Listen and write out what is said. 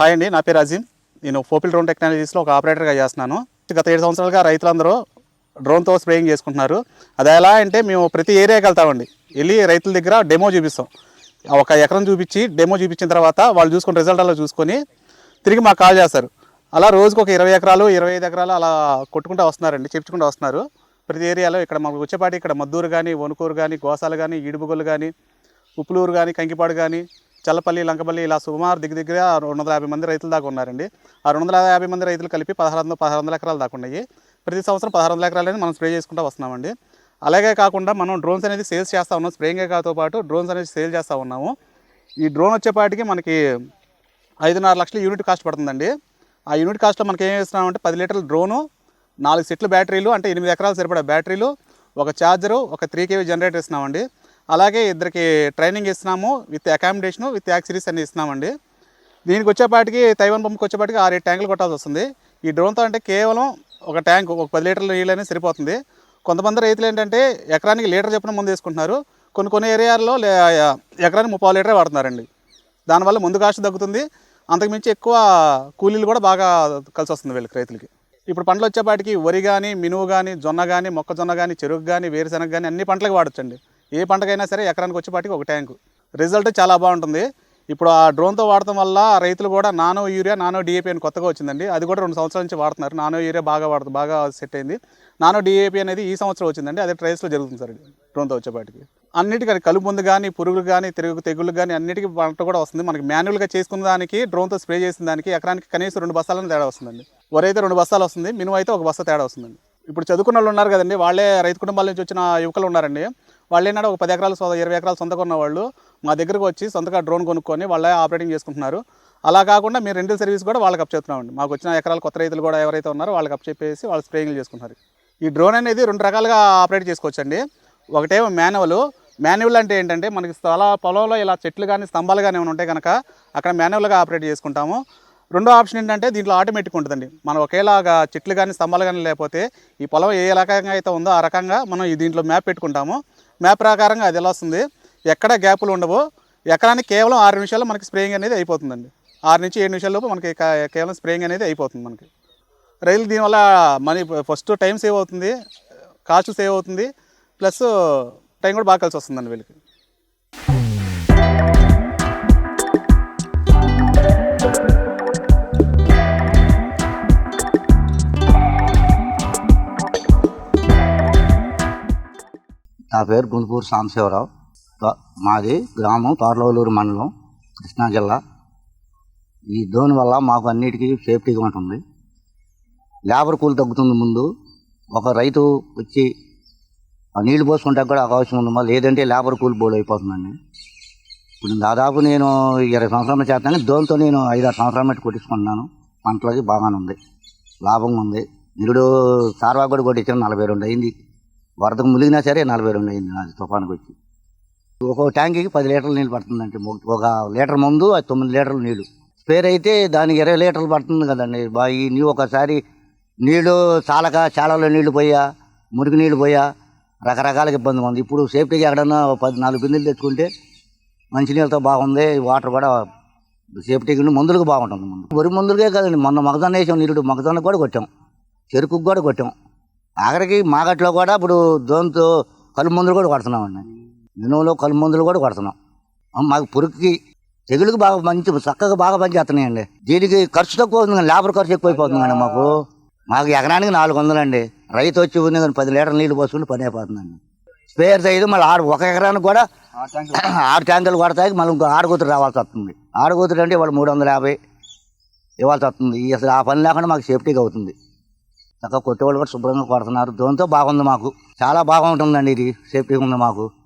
Hi అండి నా పేరు అజీమ్. నేను ఫోపిల్ డ్రోన్ టెక్నాలజీస్లో ఒక ఆపరేటర్గా చేస్తున్నాను. గత ఏడు సంవత్సరాలుగా రైతులందరూ డ్రోన్తో స్ప్రేయింగ్ చేసుకుంటున్నారు. అది ఎలా అంటే మేము ప్రతి ఏరియాకి వెళ్తామండి. వెళ్ళి రైతుల దగ్గర డెమో చూపిస్తాం. ఒక ఎకరం చూపించి డెమో చూపించిన తర్వాత వాళ్ళు చూసుకుని రిజల్ట్ అలా చూసుకొని తిరిగి మాకు కాల్ చేస్తారు. అలా రోజుకు ఒక ఇరవై ఎకరాలు ఇరవై ఐదు ఎకరాలు అలా కొట్టుకుంటూ వస్తున్నారండి చెప్పుకుంటూ వస్తున్నారు. ప్రతి ఏరియాలో ఇక్కడ మాకు వచ్చేపాటి ఇక్కడ మద్దూరు కానీ వణుకూరు కానీ గోసాలు కానీ ఈడుబుగలు కానీ ఉప్పులూరు కానీ కంకిపాడు కానీ చల్లపల్లి లంకపల్లి ఇలా సుమారు దిగ్గ దగ్గర రెండు వందల యాభై మంది రైతుల దాకా ఉన్నారండి. ఆ రెండు వందల యాభై మంది రైతులు కలిపి పదహారు వందల పదహారు వందల ఎకరాలు దాకా ఉన్నాయి. ప్రతి సంవత్సరం పదహారు వందల ఎకరాలని మనం స్ప్రే చేసుకుంటూ వస్తున్నామండి. అలాగే కాకుండా మనం డ్రోన్స్ అనేది సేల్స్ చేస్తూ ఉన్నాం. స్ప్రేయింగ్ కాతో పాటు డ్రోన్స్ అనేది సేల్ చేస్తూ ఉన్నాము. ఈ డ్రోన్ వచ్చేపాటికి మనకి ఐదున్నర లక్షల యూనిట్ కాస్ట్ పడుతుందండి. ఆ యూనిట్ కాస్ట్లో మనకి ఏం చేస్తున్నామంటే పది లీటర్ల డ్రోను నాలుగు సెట్లు బ్యాటరీలు అంటే ఎనిమిది ఎకరాలు సరిపడా బ్యాటరీలు ఒక ఛార్జరు ఒక త్రీ కేవీ జనరేటర్ ఇస్తున్నామండి అలాగే ఇద్దరికి ట్రైనింగ్ ఇస్తున్నాము విత్ అకామిడేషను విత్ యాక్సిరీస్ అన్ని ఇస్తున్నామండి. దీనికి వచ్చేపాటికి తైవాన్ పంపుకి వచ్చేపాటికి ఆరు ట్యాంకులు కొట్టాల్సి వస్తుంది. ఈ డ్రోన్తో అంటే కేవలం ఒక ట్యాంక్ ఒక పది లీటర్ల నీళ్ళు అనేది సరిపోతుంది. కొంతమంది రైతులు ఏంటంటే ఎకరానికి లీటర్ చొప్పున ముందు వేసుకుంటున్నారు. కొన్ని కొన్ని ఏరియాల్లో ఎకరానికి ముప్పై లీటరే వాడుతున్నారండి. దానివల్ల ముందు కాస్ట్ తగ్గుతుంది. అంతకుమించి ఎక్కువ కూలీలు కూడా బాగా కలిసి వస్తుంది వీళ్ళకి రైతులకి. ఇప్పుడు పంటలు వచ్చేపాటికి వరి కానీ మినువు కానీ జొన్న కానీ మొక్కజొన్న కానీ చెరుకు కానీ వేరుశనగ కానీ అన్ని పంటలకు వాడచ్చండి. ఏ పంటకైనా సరే ఎకరానికి వచ్చేపాటికి ఒక ట్యాంకు. రిజల్ట్ చాలా బాగుంటుంది. ఇప్పుడు ఆ డ్రోన్తో వాడటం వల్ల రైతులు కూడా నానో యూరియా నానో డిఏపి అని కొత్తగా వచ్చిందండి. అది కూడా రెండు సంవత్సరాల నుంచి వాడుతున్నారు. నానో యూరియా బాగా వాడుతుంది బాగా సెట్ అయింది. నానో డిఏపి అనేది ఈ సంవత్సరం వచ్చిందండి. అదే ట్రైల్స్లో జరుగుతుంది సార్ డ్రోన్తో వచ్చేపాటికి. అన్నిటికీ కలుపు ముందు కానీ పురుగులు కానీ తిరుగు తెగులు కానీ అన్నిటికీ పంట కూడా వస్తుంది. మనకి మాన్యువల్గా చేసుకున్న దానికి డ్రోన్తో స్ప్రే చేసిన దానికి ఎకరానికి కనీసం రెండు బస్తాలను తేడా వస్తుందండి. వరైతే రెండు బస్తాలు వస్తుంది. మినిమం అయితే ఒక బస్తా తేడా వస్తుందండి. ఇప్పుడు చదువుకున్న వాళ్ళు ఉన్నారు కదండి. వాళ్ళే రైతు కుటుంబాల నుంచి వచ్చిన యువకులు ఉన్నారండి. వాళ్ళు ఏంటంటే ఒక పది ఎకరాలు సొ- ఇరవై ఎకరాలు సొంత కొన్న వాళ్ళు మా దగ్గరకు వచ్చి సొంతగా డ్రోన్ కొనుక్కొని వాళ్ళే ఆపరేటింగ్ చేసుకుంటున్నారు. అలా కాకుండా మీరు రెంటల్ సర్వీస్ కూడా వాళ్ళకి అప్పచెప్తున్నామండి మాకు వచ్చిన ఎకరాలు కొత్త రైతులు కూడా ఎవరైతే ఉన్నారో వాళ్ళకి అప్ చెప్పేసి వాళ్ళు స్ప్రేయింగ్ చేసుకుంటున్నారు. ఈ డ్రోన్ అనేది రెండు రకాలుగా ఆపరేట్ చేసుకోవచ్చండి. ఒకటేమో మాన్యువల్. మాన్యువల్ అంటే ఏంటంటే మనకి స్థల పొలంలో ఇలా చెట్లు కానీ స్తంభాలు కానీ ఏమైనా ఉంటే కనుక అక్కడ మాన్యువల్గా ఆపరేట్ చేసుకుంటాము. రెండో ఆప్షన్ ఏంటంటే దీంట్లో ఆటోమేటిక్ ఉంటుందండి. మనం ఒకేలాగా చెట్లు కానీ స్తంభాలు కానీ లేకపోతే ఈ పొలం ఏ రకంగా అయితే ఉందో ఆ రకంగా మనం ఈ దీంట్లో మ్యాప్ పెట్టుకుంటాము. మ్యాప్ ప్రకారంగా అది ఎలా వస్తుంది? ఎక్కడ గ్యాపులు ఉండవు ఎకరానికి కేవలం ఆరు నిమిషాల్లో మనకి స్ప్రేయింగ్ అనేది అయిపోతుందండి. ఆరు నుంచి ఏడు నిమిషాల లోపు మనకి కేవలం స్ప్రేయింగ్ అనేది అయిపోతుంది మనకి. రైలు దీనివల్ల మనీ ఫస్ట్ టైం సేవ్ అవుతుంది కాస్ట్ సేవ్ అవుతుంది ప్లస్ టైం కూడా బాగా కలిసి వస్తుందండి వీళ్ళకి. నా పేరు గుంటూరు సాంబశివరావు. మాది గ్రామం పార్లవలూరు మండలం కృష్ణా జిల్లా. ఈ దోని వల్ల మాకు అన్నిటికీ సేఫ్టీగా ఉంటుంది. లేబర్ కూలి తగ్గుతుంది ముందు. ఒక రైతు వచ్చి ఆ నీళ్ళు పోసుకుంటే కూడా అవకాశం ఉందమ్మా లేదంటే లేబర్ కూలి బోర్డు అయిపోతుందండి ఇప్పుడు దాదాపు నేను ఇరవై సంవత్సరాలు చేస్తాను. దోనితో నేను ఐదు ఆరు సంవత్సరాల మట్టి కొట్టించుకుంటున్నాను. పంటలకి బాగానే ఉంది. లాభంగా ఉంది. నిరుడు సార్వా కూడా కొట్టించాను. నలభై రెండు అయింది. వరదకు ములిగినా సరే నలభై రెండు అయింది నాది తుఫానుకి వచ్చి ఒక్కొక్క ట్యాంకీకి పది లీటర్ల నీళ్ళు పడుతుందంటే ఒక- ఒక లీటర్ ముందు అది తొమ్మిది లీటర్లు నీళ్ళు. స్పేర్ అయితే దానికి ఇరవై లీటర్లు పడుతుంది కదండి. బాయి నీ నీళ్ళు ఒకసారి నీళ్ళు చాలక చాలలో నీళ్ళు పోయా మురికి నీళ్ళు పోయా రకరకాల ఇబ్బంది ఉంది. ఇప్పుడు సేఫ్టీగా ఎక్కడన్నా పది నాలుగు బిందెలు తెచ్చుకుంటే మంచినీళ్ళతో బాగుంది వాటర్ కూడా సేఫ్టీగా ఉండి మందులకు బాగుంటుంది ముందు. వరి మందులకే కదండి మొన్న మొగజొన్న వేసాం నీరుడు మొగజొన్న కూడా కొట్టాం చెరుకు కూడా కొట్టాం. ఆఖరికి మాగట్లో కూడా ఇప్పుడు దోంతో కలుపు మందులు కూడా కొడుతున్నామండి. మినుములో కలుపు మందులు కూడా కొడుతున్నాం. మాకు పురుగుకి తెగులుకి బాగా మంచి చక్కగా బాగా పనిచేస్తున్నాయండి. దీనికి ఖర్చు తక్కువ అవుతుంది కానీ లేబర్ ఖర్చు ఎక్కువైపోతుందండి మాకు. మాకు ఎకరానికి నాలుగు వందలండి. రైతు వచ్చి ఉంది కానీ పది లీటర్ల నీళ్ళు పోసుకుంటే పని అయిపోతుందండి. స్పేర్స్ అయితే మళ్ళీ ఆరు ఒక ఎకరానికి కూడా ఆరు ట్యాంకులు. కొడతాయి మళ్ళీ ఇంకో ఆడుగుతురు రావాల్సి వస్తుంది. ఆడుగుతురు అంటే వాళ్ళు మూడు వందల యాభై ఇవ్వాల్సి వస్తుంది. ఈ అసలు ఆ పని లేకుండా మాకు సేఫ్టీగా అవుతుంది. చక్కగా కొట్టేవాళ్ళు కూడా శుభ్రంగా కొడుతున్నారు. దాంతో బాగుంది మాకు. చాలా బాగుంటుందండి ఇది. సేఫ్టీగా ఉంది మాకు.